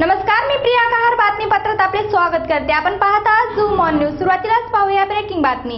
नमस्कार मी प्रिया कहार बातमीपत्रात आपले स्वागत करते. आपण पाहता आहात झूम ऑन न्यूज. सुरुवातीलाच पाहूया ब्रेकिंग बातमी.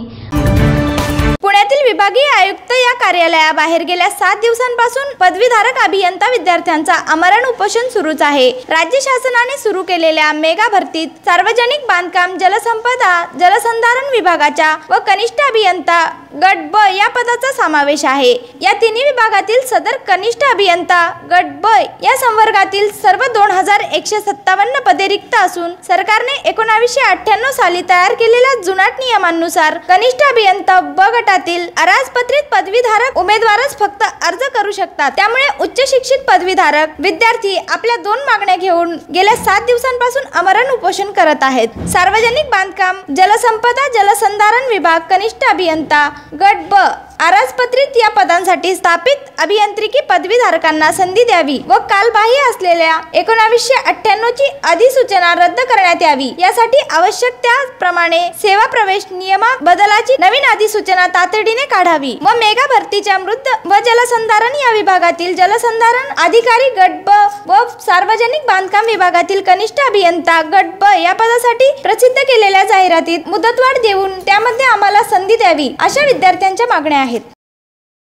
पुण्यातील विभागीय आयुक्त या कार्यालयाबाहेर गेल्या सात दिवसांपासून पदवीधारक अभियंता विद्यार्थ्यांचा आमरण उपोषण सुरूच आहे. राज्य शासनाने सुरू केलेल्या मेगा भरतीत सार्वजनिक बांधकाम जलसंपदा जलसंधारण विभागाच्या व कनिष्ठ अभियंता गट ब या पदाचा समावेश आहे. या तिन्ही विभागातील सदर कनिष्ठ अभियंता गट ब या संवर्गातील सर्व दोन हजार एकशे सत्तावन्न पदे रिक्त असून सरकारने एकोणावीसशे अठ्ठ्याण्णव साली तयार केलेल्या जुनाट नियमांनुसार कनिष्ठ अभियंता ब गटातील अराजपत्रित पदवीधारक उमेदवारच फक्त अर्ज करू शकतात त्यामुळे उच्च शिक्षित पदवीधारक विद्यार्थी आपल्या दोन मागण्या घेऊन गेल्या सात दिवसांपासून अमरण उपोषण करत आहेत. सार्वजनिक बांधकाम जलसंपदा जलसंधारण विभाग कनिष्ठ अभियंता गट ब आरासपत्रित या पदांसाठी स्थापित अभियांत्रिकी पदवीधारकांना संधी द्यावी व कालबाह्य असलेल्या एकोणावीसशे अठ्ठ्याण्णव ची अधिसूचना रद्द करण्यात यावी. यासाठी आवश्यक त्याप्रमाणे सेवा प्रवेश नियमा बदलाची नवीन अधिसूचना तातडीने काढावी व मेगा भरतीच्या मृत व जलसंधारण या विभागातील जलसंधारण अधिकारी गट ब व सार्वजनिक बांधकाम विभागातील कनिष्ठ अभियंता गट ब या पदासाठी प्रसिद्ध केलेल्या जाहिरातीत मुदतवाढ देऊन त्यामध्ये आम्हाला संधी द्यावी अशा विद्यार्थ्यांच्या मागण्या आहेत.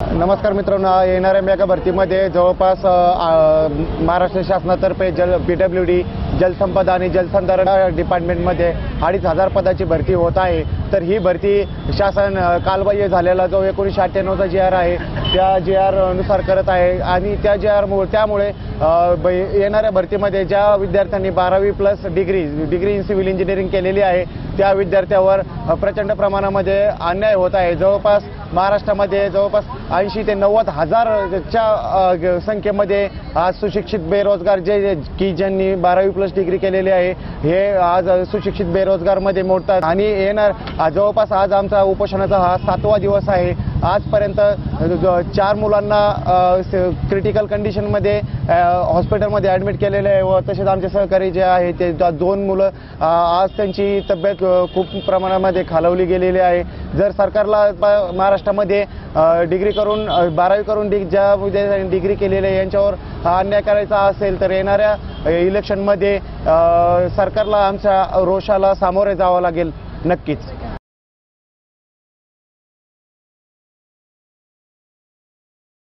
नमस्कार मित्रांनो येणाऱ्या मेगा भरतीमध्ये जवळपास महाराष्ट्र शासनातर्फे जल पी डब्ल्यू डी जलसंपदा आणि जलसंधारण डिपार्टमेंटमध्ये अडीच हजार पदाची भरती होत आहे. तर ही भरती शासन कालबाह्य झालेला जो एकोणीसशे अठ्ठ्याण्णवचा जी आर आहे त्या जे आरनुसार करत आहे आणि त्या जे आर त्यामुळे ब- येणाऱ्या भरतीमध्ये ज्या विद्यार्थ्यांनी बारावी plus degree degree in civil engineering केलेली आहे त्या विद्यार्थ्यावर प्रचंड प्रमाणामध्ये अन्याय होत आहे. जवळपास महाराष्ट्रामध्ये जवळपास ऐंशी ते नव्वद हजारच्या संख्येमध्ये आज सुशिक्षित बेरोजगार जे की ज्यांनी बारावी प्लस डिग्री केलेली आहे हे आज सुशिक्षित बेरोजगारमध्ये मोडतात. आणि येणार जवळपास आज आमचा उपोषणाचा हा सातवा दिवस आहे. आजपर्यंत चार मुलांना क्रिटिकल कंडिशनमध्ये हॉस्पिटलमध्ये ॲडमिट केलेले आहे व तसेच आमचे सहकारी जे आहे ते दोन मुलं आज त्यांची तब्येत खूप प्रमाणामध्ये खालवली गेलेली आहे. जर सरकारला महाराष्ट्रामध्ये डिग्री करून बारावी करून डिग ज्या विद्यार्थ्यांनी डिग्री केलेली आहे यांच्यावर हा अन्याय करायचा असेल तर येणाऱ्या इलेक्शनमध्ये सरकारला आमच्या रोषाला सामोरे जावं लागेल नक्कीच.